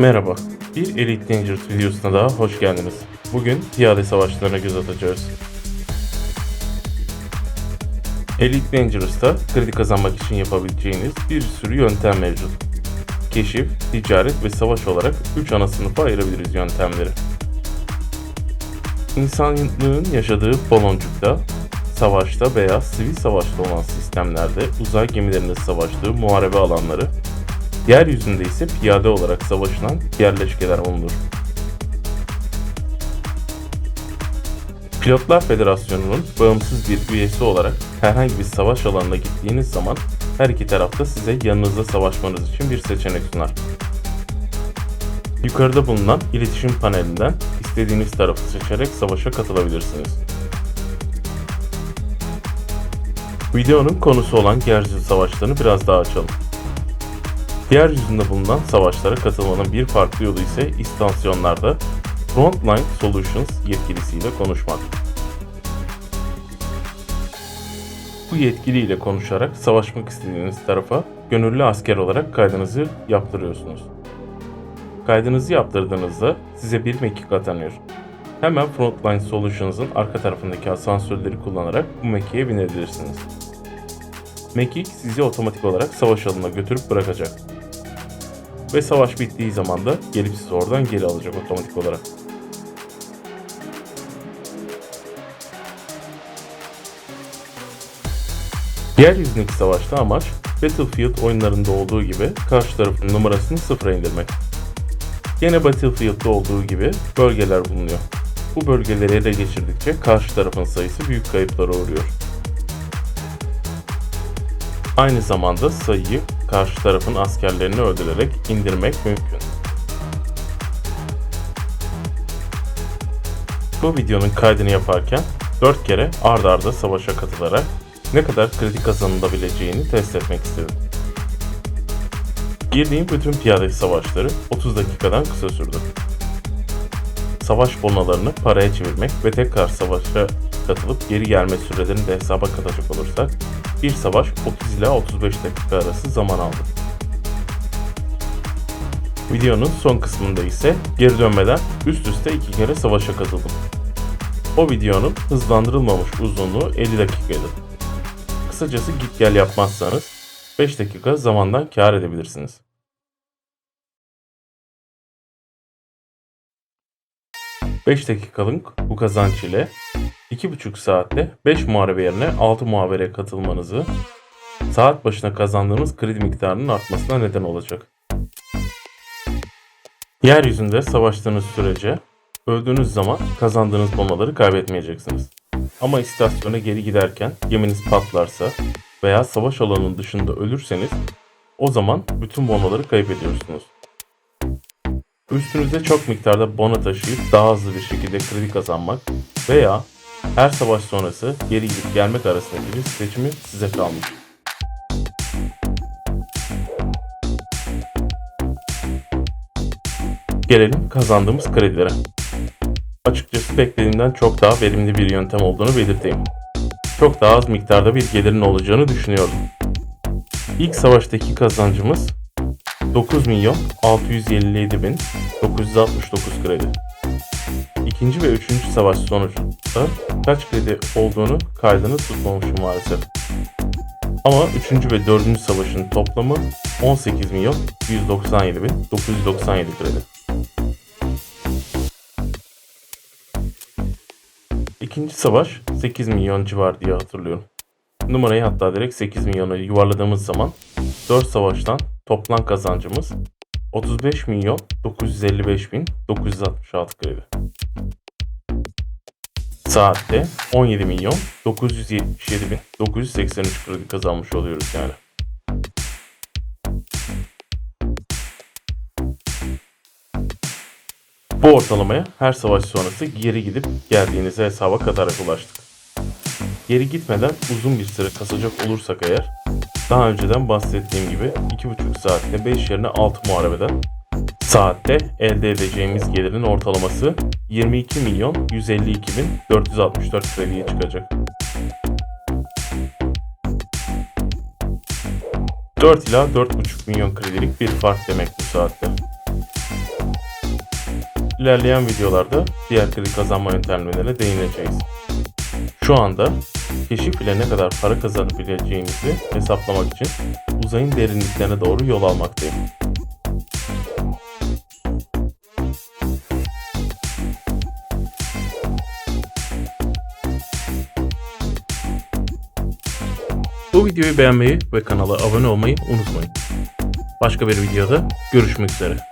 Merhaba, bir Elite Dangerous videosuna daha hoş geldiniz. Bugün piyade savaşlarına göz atacağız. Elite Dangerous'ta kredi kazanmak için yapabileceğiniz bir sürü yöntem mevcut. Keşif, ticaret ve savaş olarak 3 ana sınıfa ayırabiliriz yöntemleri. İnsanlığın yaşadığı baloncukta, savaşta veya sivil savaşta olan sistemlerde uzay gemilerinde savaştığı muharebe alanları, yeryüzünde ise piyade olarak savaşılan yerleşkeler bulunur. Pilotlar Federasyonu'nun bağımsız bir üyesi olarak herhangi bir savaş alanına gittiğiniz zaman her iki tarafta size yanınızda savaşmanız için bir seçenek sunar. Yukarıda bulunan iletişim panelinden istediğiniz tarafı seçerek savaşa katılabilirsiniz. Videonun konusu olan yeryüzü savaşlarını biraz daha açalım. Yeryüzünde bulunan savaşlara katılmanın bir farklı yolu ise istasyonlarda Frontline Solutions yetkilisiyle konuşmak. Bu yetkiliyle konuşarak savaşmak istediğiniz tarafa gönüllü asker olarak kaydınızı yaptırıyorsunuz. Kaydınızı yaptırdığınızda size bir mekik atanıyor. Hemen Frontline Solutions'ın arka tarafındaki asansörleri kullanarak bu mekiğe binebilirsiniz. Mekik sizi otomatik olarak savaş alanına götürüp bırakacak. Ve savaş bittiği zaman da gelip sizi oradan geri alacak otomatik olarak. Yeryüzündeki savaşta amaç Battlefield oyunlarında olduğu gibi karşı tarafın numarasını sıfıra indirmek. Yine Battlefield'da olduğu gibi bölgeler bulunuyor. Bu bölgeleri ele geçirdikçe karşı tarafın sayısı büyük kayıplara uğruyor. Aynı zamanda sayıyı karşı tarafın askerlerini öldürerek indirmek mümkün. Bu videonun kaydını yaparken 4 kere ard arda savaşa katılarak ne kadar kredi kazanılabileceğini test etmek istedim. Girdiğim bütün piyade savaşları 30 dakikadan kısa sürdü. Savaş bonalarını paraya çevirmek ve tekrar savaşa katılıp geri gelme sürelerini de hesaba katacak olursak bir savaş 30 ila 35 dakika arası zaman aldı. Videonun son kısmında ise geri dönmeden üst üste iki kere savaşa katıldım. O videonun hızlandırılmamış uzunluğu 50 dakikaydı. Kısacası git gel yapmazsanız 5 dakika zamandan kar edebilirsiniz. ...5 dakikalık bu kazanç ile 2,5 saatte 5 muharebe yerine 6 muhabereye katılmanızı... ...saat başına kazandığınız kredi miktarının artmasına neden olacak. Yeryüzünde savaştığınız sürece... ...öldüğünüz zaman kazandığınız bonaları kaybetmeyeceksiniz. Ama istasyona geri giderken geminiz patlarsa veya savaş alanının dışında ölürseniz o zaman bütün bonoları kaybediyorsunuz. Üstünüze çok miktarda bono taşıyıp daha hızlı bir şekilde kredi kazanmak veya her savaş sonrası geri gidip gelmek arasındaki bir seçimi size kalmış. Gelelim kazandığımız kredilere. Açıkçası beklediğimden çok daha verimli bir yöntem olduğunu belirteyim. Çok daha az miktarda bir gelirin olacağını düşünüyordum. İlk savaştaki kazancımız 9 milyon 657 bin 969 kredi. İkinci ve üçüncü savaş sonucunda kaç kredi olduğunu kaydını tutmamışım maalesef. Ama üçüncü ve dördüncü savaşın toplamı 18 milyon 197 bin 997 kredi. İkinci savaş 8 milyon civar diye hatırlıyorum. Numarayı hatta direkt 8 milyona yuvarladığımız zaman 4 savaştan toplam kazancımız 35 milyon 955 bin 966 kredi. Saatte 17 milyon 977 bin 983 kredi kazanmış oluyoruz yani. Bu ortalamaya her savaş sonrası geri gidip geldiğinizi hesaba katarak ulaştık. Geri gitmeden uzun bir süre kasacak olursak eğer, daha önceden bahsettiğim gibi 2,5 saatte 5 yerine 6 muharebeden saatte elde edeceğimiz gelirin ortalaması 22 milyon 152 bin 464 krediye çıkacak. 4 ila 4,5 milyon kredilik bir fark demek bu saatte. İlerleyen videolarda diğer kredi kazanma yöntemlerine değineceğiz. Şu anda keşif ile ne kadar para kazanabileceğimizi hesaplamak için uzayın derinliklerine doğru yol almaktayım. Bu videoyu beğenmeyi ve kanala abone olmayı unutmayın. Başka bir videoda görüşmek üzere.